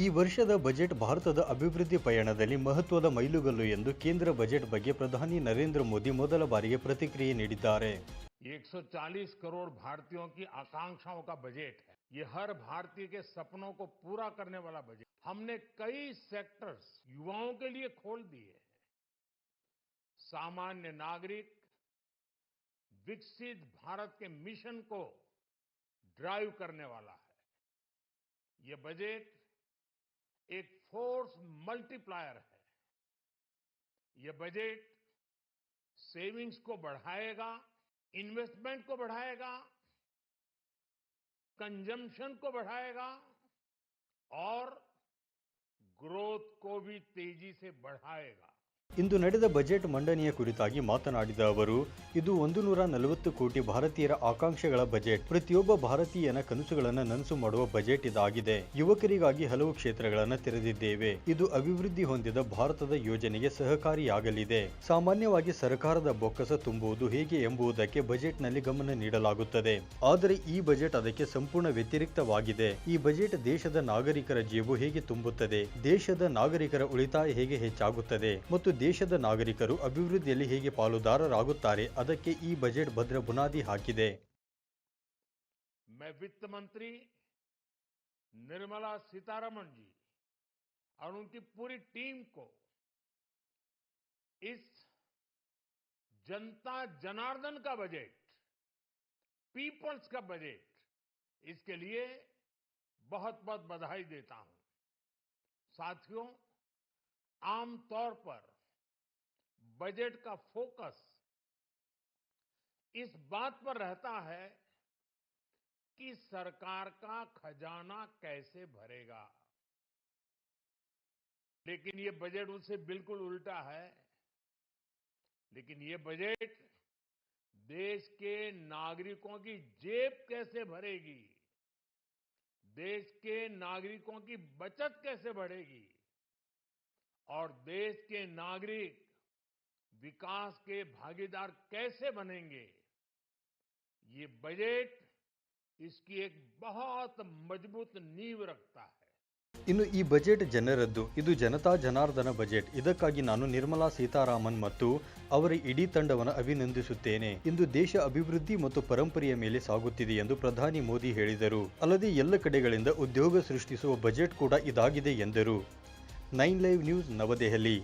ಈ ವರ್ಷದ ಬಜೆಟ್ ಭಾರತದ ಅಭಿವೃದ್ಧಿ ಪಯಣದಲ್ಲಿ ಮಹತ್ವದ ಮೈಲುಗಲ್ಲು ಎಂದು ಕೇಂದ್ರ ಬಜೆಟ್ ಬಗ್ಗೆ ಪ್ರಧಾನಿ ನರೇಂದ್ರ ಮೋದಿ ಮೊದಲ ಬಾರಿಗೆ ಪ್ರತಿಕ್ರಿಯೆ ನೀಡಿದ್ದಾರೆ 140 ಕೋಟಿ ಭಾರತೀಯರ ಆಕಾಂಕ್ಷೆಗಳ ಬಜೆಟ್ ಇದು. ಈ ہر ಭಾರತೀಯ کے ಸ್ವಪ್ನಗಳನ್ನು ಪೂರೈಸುವ ಬಜೆಟ್. हमने कई सेक्टर्स युवाओं के लिए खोल दिए. ಸಾಮಾನ್ಯ नागरिक विकसित भारत के मिशन को ड्राइव करने वाला है. यह बजट एक फोर्स मल्टीप्लायर है यह बजट सेविंग्स को बढ़ाएगा इन्वेस्टमेंट को बढ़ाएगा कंजम्पशन को बढ़ाएगा और ग्रोथ को भी तेजी से बढ़ाएगा ಇಂದು ನಡೆದ ಬಜೆಟ್ ಮಂಡನೆಯ ಕುರಿತಾಗಿ ಮಾತನಾಡಿದ ಅವರು ಇದು ಒಂದು ನೂರ ನಲವತ್ತು ಕೋಟಿ ಭಾರತೀಯರ ಆಕಾಂಕ್ಷೆಗಳ ಬಜೆಟ್ ಪ್ರತಿಯೊಬ್ಬ ಭಾರತೀಯನ ಕನಸುಗಳನ್ನು ನನಸು ಮಾಡುವ ಬಜೆಟ್ ಇದಾಗಿದೆ ಯುವಕರಿಗಾಗಿ ಹಲವು ಕ್ಷೇತ್ರಗಳನ್ನು ತೆರೆದಿದ್ದೇವೆ ಇದು ಅಭಿವೃದ್ಧಿ ಹೊಂದಿದ ಭಾರತದ ಯೋಜನೆಗೆ ಸಹಕಾರಿಯಾಗಲಿದೆ ಸಾಮಾನ್ಯವಾಗಿ ಸರ್ಕಾರದ ಬೊಕ್ಕಸ ತುಂಬುವುದು ಹೇಗೆ ಎಂಬುದಕ್ಕೆ ಬಜೆಟ್ನಲ್ಲಿ ಗಮನ ನೀಡಲಾಗುತ್ತದೆ ಆದರೆ ಈ ಬಜೆಟ್ ಅದಕ್ಕೆ ಸಂಪೂರ್ಣ ವ್ಯತಿರಿಕ್ತವಾಗಿದೆ ಈ ಬಜೆಟ್ ದೇಶದ ನಾಗರಿಕರ ಜೇಬು ಹೇಗೆ ತುಂಬುತ್ತದೆ ದೇಶದ ನಾಗರಿಕರ ಉಳಿತಾಯ ಹೇಗೆ ಹೆಚ್ಚಾಗುತ್ತದೆ ಮತ್ತು देश नागरिक ಅಭಿವೃದ್ಧಿಯಲ್ಲಿ हे ಪಾಲುದಾರರಾಗುತ್ತಾರೆ अदे ಈ भद्र बुनदी हाक मैं वित्त मंत्री निर्मला सीतारमण जी और उनकी पूरी टीम को इस जनता जनार्दन का बजट पीपल्स का बजट इसके लिए बहुत बहुत बधाई देता हूं साथियों आमतौर पर बजट का फोकस इस बात पर रहता है कि सरकार का खजाना कैसे भरेगा लेकिन ये बजट उससे बिल्कुल उल्टा है लेकिन ये बजट देश के नागरिकों की जेब कैसे भरेगी देश के नागरिकों की बचत कैसे बढ़ेगी और देश के नागरिक विकास के भागीदार कैसे बनेंगे ये बजट इसकी एक बहुत मजबूत नींव रखता है ಇನ್ನು ಈ ಬಜೆಟ್ ಜನರದ್ದು ಇದು ಜನತಾ ಜನಾರ್ದನ ಬಜೆಟ್ ಇದಕ್ಕಾಗಿ ನಾನು ನಿರ್ಮಲಾ ಸೀತಾರಾಮನ್ ಮತ್ತು ಅವರ ಇಡೀ ತಂಡವನ್ನು ಅಭಿನಂದಿಸುತ್ತೇನೆ ಇಂದು ದೇಶ ಅಭಿವೃದ್ಧಿ ಮತ್ತು ಪರಂಪರೆಯ ಮೇಲೆ ಸಾಗುತ್ತಿದೆ ಎಂದು ಪ್ರಧಾನಿ ಮೋದಿ ಹೇಳಿದರು ಅಲ್ಲದೆ ಎಲ್ಲ ಕಡೆಗಳಿಂದ ಉದ್ಯೋಗ ಸೃಷ್ಟಿಸುವ ಬಜೆಟ್ ಕೂಡ ಇದಾಗಿದೆ ಎಂದರು ನೈನ್ ಲೈವ್ ನ್ಯೂಸ್ ನವದೆಹಲಿ